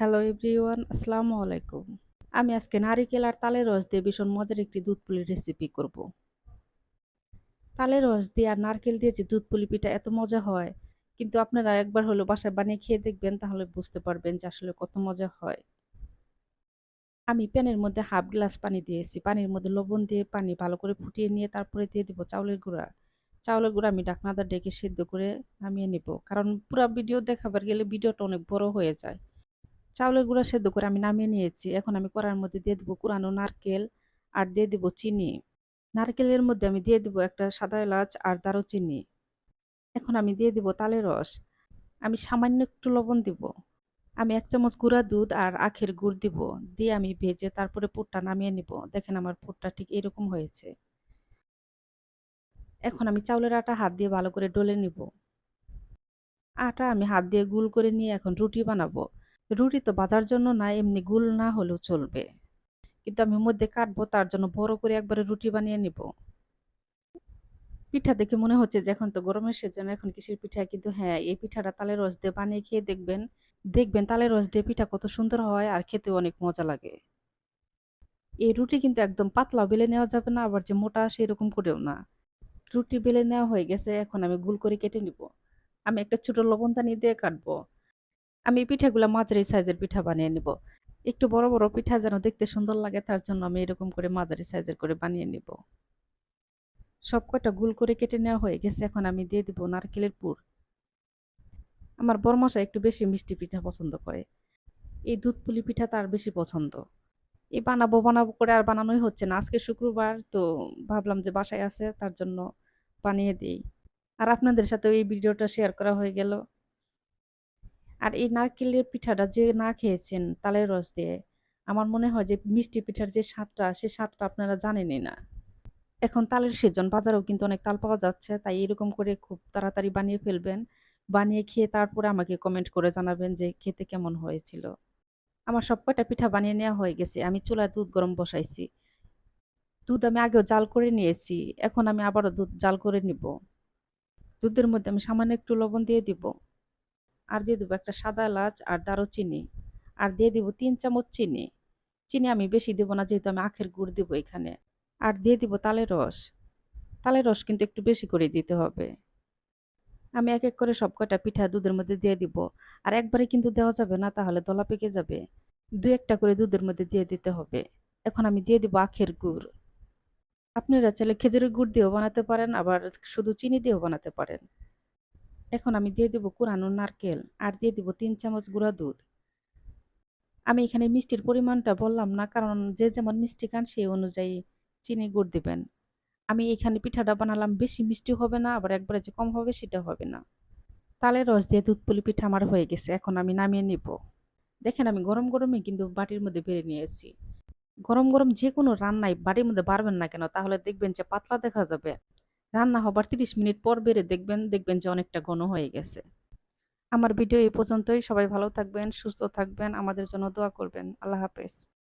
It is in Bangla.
হ্যালো এভরিওয়ান, আসসালামু আলাইকুম। আমি আজকে নারিকেল আর তালের রস দিয়ে ভীষণ মজার একটি দুধ পুলি রেসিপি করব। তালের রস দিয়ে আর নারকেল দিয়ে যে দুধ পুলি পিঠা এত মজা হয়, কিন্তু আপনারা একবার হলো বাসায় বানিয়ে খেয়ে দেখবেন, তাহলে বুঝতে পারবেন যে আসলে কত মজা হয়। আমি প্যানের মধ্যে হাফ গ্লাস পানি দিয়েছি। পানির মধ্যে লবণ দিয়ে পানি ভালো করে ফুটিয়ে নিয়ে তারপরে দিয়ে দিব চাউলের গুঁড়া। চাউলের গুঁড়া আমি ডাকনাদার ডেকে সেদ্ধ করে নামিয়ে নেব। কারণ পুরো ভিডিও দেখাবার গেলে ভিডিওটা অনেক বড় হয়ে যায়। চাউলের গুঁড়া সেদ্ধ করে আমি নামিয়ে নিয়েছি। এখন আমি কড়ার মধ্যে দিয়ে দেবো কুরানো নারকেল আর দিয়ে দেবো চিনি। নারকেলের মধ্যে আমি দিয়ে দেবো একটা সাদা এলাচ আর দারুচিনি। এখন আমি দিয়ে দেবো তালের রস। আমি সামান্য একটু লবণ দিব। আমি এক চামচ গুঁড়া দুধ আর আখের গুড় দিব। দিয়ে আমি ভেজে তারপরে পুরটা নামিয়ে নিব। দেখেন আমার পুরটা ঠিক এরকম হয়েছে। এখন আমি চাউলের আটা হাত দিয়ে ভালো করে ডলে নিব। আটা আমি হাত দিয়ে গুল করে নিয়ে এখন রুটি বানাবো। রুটি তো বাজার জন্য না, এমনি গুল না হলেও চলবে। কিন্তু আমি মধ্যে কাটবো, তার জন্য বড় করে একবারে রুটি বানিয়ে নিব। পিঠা দেখে মনে হচ্ছে যে এখন তো গরমের সেজন এখন কিসের পিঠা? কিন্তু হ্যাঁ এই পিঠাটা তালের রস দিয়ে বানিয়ে খেয়ে দেখবেন দেখবেন তালের রস দিয়ে পিঠা কত সুন্দর হয় আর খেতেও অনেক মজা লাগে। এই রুটি কিন্তু একদম পাতলা বেলে নেওয়া যাবে না, আবার যে মোটা সেরকম করেও না। রুটি বেলে নেওয়া হয়ে গেছে, এখন আমি গুল করে কেটে নিব। আমি একটা ছোট লবণদানি দিয়ে কাটবো। আমি পিঠাগুলো মাঝারি সাইজের পিঠা বানিয়ে নিব। একটু বড় বড় পিঠা যেন দেখতে সুন্দর লাগে, তার জন্য আমি এরকম করে মাঝারি সাইজের করে বানিয়ে নিব। সব কয়টা গুল করে কেটে নেওয়া হয়ে গেছে, এখন আমি দিয়ে দিব নারকেলের পুর। আমার বরমশা একটু বেশি মিষ্টি পিঠা পছন্দ করে। এই দুধ পুলি পিঠা তার বেশি পছন্দ। এই বানাবো বানাবো করে আর বানানোই হচ্ছে না। আজকে শুক্রবার, তো ভাবলাম যে বাসায় আছে, তার জন্য বানিয়ে দিই। আর আপনাদের সাথে এই ভিডিওটা শেয়ার করা হয়ে গেল। আর এই নারকেলের পিঠাটা যে না খেয়েছেন তালের রস দিয়ে, আমার মনে হয় যে মিষ্টি পিঠার যে স্বাদটা, সে স্বাদটা আপনারা জানেনই না। এখন তালের সিজন বাজারেও কিন্তু অনেক তাল পাওয়া যাচ্ছে, তাই এরকম করে খুব তাড়াতাড়ি বানিয়ে ফেলবেন। বানিয়ে খেয়ে তারপরে আমাকে কমেন্ট করে জানাবেন যে খেতে কেমন হয়েছিল। আমার সব কয়টা পিঠা বানিয়ে নেওয়া হয়ে গেছে, আমি চুলায় দুধ গরম বসাইছি। দুধ আমি আগেও জাল করে নিয়েছি, এখন আমি আবারও দুধ জাল করে নিব। দুধের মধ্যে আমি সামান্য একটু লবণ দিয়ে দিব। আর দিয়ে দেবো একটা সাদা এলাচ আর দারুচিনি। আর দিয়ে দিব তিন চামচ চিনি। চিনি আমি বেশি দেবো না, যেহেতু আমি আখের গুড় দেবো এখানে। আর দিয়ে দিব তালের রস। তালের রস কিন্তু একটু বেশি করে দিতে হবে। আমি এক এক করে সব কয়টা পিঠা দুধের মধ্যে দিয়ে দিব। আর একবারে কিন্তু দেওয়া যাবে না, তাহলে দলা পেকে যাবে। দু একটা করে দুধের মধ্যে দিয়ে দিতে হবে। এখন আমি দিয়ে দিব আখের গুড়। আপনারা চাইলে খেজুরের গুড় দিয়েও বানাতে পারেন, আবার শুধু চিনি দিয়েও বানাতে পারেন। এখন আমি দিয়ে দেবো কুরানো নারকেল আর দিয়ে দিব তিন চামচ গুঁড়া দুধ। আমি এখানে মিষ্টির পরিমাণটা বললাম না, কারণ যে যেমন মিষ্টি খান সেই অনুযায়ী চিনি গুড় দেবেন। আমি এখানে পিঠাটা বানালাম, বেশি মিষ্টি হবে না, আবার একবারে যে কম হবে সেটা হবে না। তালের রস দিয়ে দুধ পুলি পিঠা আমার হয়ে গেছে, এখন আমি নামিয়ে নিব। দেখেন আমি গরম গরমে কিন্তু বাটির মধ্যে বেড়ে নিয়েছি। গরম গরম যে কোনো রান্নায় বাড়ির মধ্যে বাড়বেন না কেন, তাহলে দেখবেন যে পাতলা দেখা যাবে। রান্না হবার তিরিশ মিনিট পর বেড়ে দেখবেন দেখবেন যে অনেকটা ঘন হয়ে গেছে। আমার ভিডিও এই পর্যন্তই। সবাই ভালো থাকবেন, সুস্থ থাকবেন। আমাদের জন্য দোয়া করবেন। আল্লাহ হাফেজ।